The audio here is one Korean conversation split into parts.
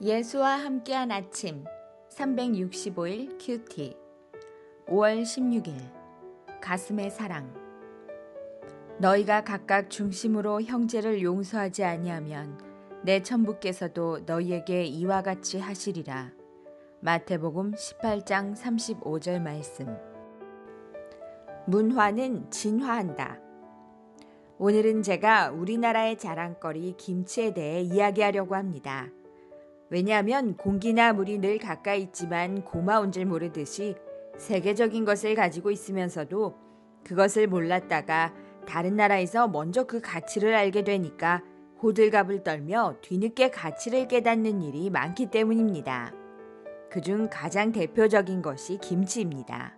예수와 함께한 아침 365일 큐티. 5월 16일 가슴의 사랑. 너희가 각각 중심으로 형제를 용서하지 아니하면 내 천부께서도 너희에게 이와 같이 하시리라. 마태복음 18장 35절 말씀. 문화는 진화한다. 오늘은 제가 우리나라의 자랑거리 김치에 대해 이야기하려고 합니다. 왜냐하면 공기나 물이 늘 가까이 있지만 고마운 줄 모르듯이 세계적인 것을 가지고 있으면서도 그것을 몰랐다가 다른 나라에서 먼저 그 가치를 알게 되니까 호들갑을 떨며 뒤늦게 가치를 깨닫는 일이 많기 때문입니다. 그중 가장 대표적인 것이 김치입니다.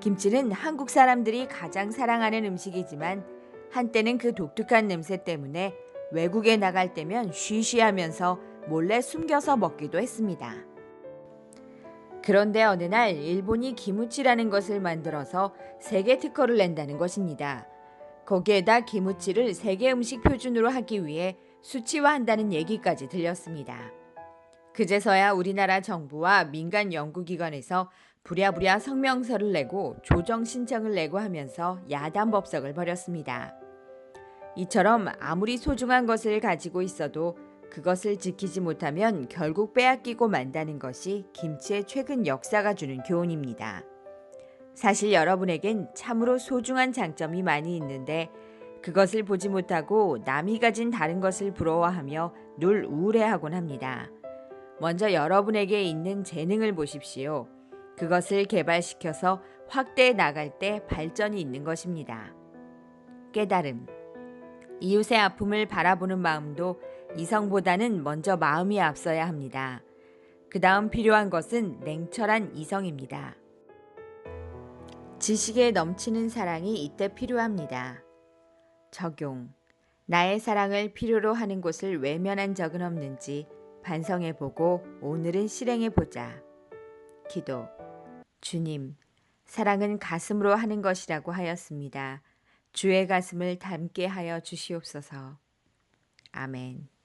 김치는 한국 사람들이 가장 사랑하는 음식이지만 한때는 그 독특한 냄새 때문에 외국에 나갈 때면 쉬쉬하면서 몰래 숨겨서 먹기도 했습니다. 그런데 어느 날 일본이 기무치라는 것을 만들어서 세계 특허를 낸다는 것입니다. 거기에다 기무치를 세계 음식 표준으로 하기 위해 수치화한다는 얘기까지 들렸습니다. 그제서야 우리나라 정부와 민간 연구기관에서 부랴부랴 성명서를 내고 조정 신청을 내고 하면서 야단 법석을 벌였습니다. 이처럼 아무리 소중한 것을 가지고 있어도 그것을 지키지 못하면 결국 빼앗기고 만다는 것이 김치의 최근 역사가 주는 교훈입니다. 사실 여러분에겐 참으로 소중한 장점이 많이 있는데 그것을 보지 못하고 남이 가진 다른 것을 부러워하며 늘 우울해하곤 합니다. 먼저 여러분에게 있는 재능을 보십시오. 그것을 개발시켜서 확대해 나갈 때 발전이 있는 것입니다. 깨달음. 이웃의 아픔을 바라보는 마음도 이성보다는 먼저 마음이 앞서야 합니다. 그 다음 필요한 것은 냉철한 이성입니다. 지식에 넘치는 사랑이 이때 필요합니다. 적용. 나의 사랑을 필요로 하는 곳을 외면한 적은 없는지 반성해 보고 오늘은 실행해 보자. 기도. 주님, 사랑은 가슴으로 하는 것이라고 하였습니다. 주의 가슴을 닮게 하여 주시옵소서. 아멘.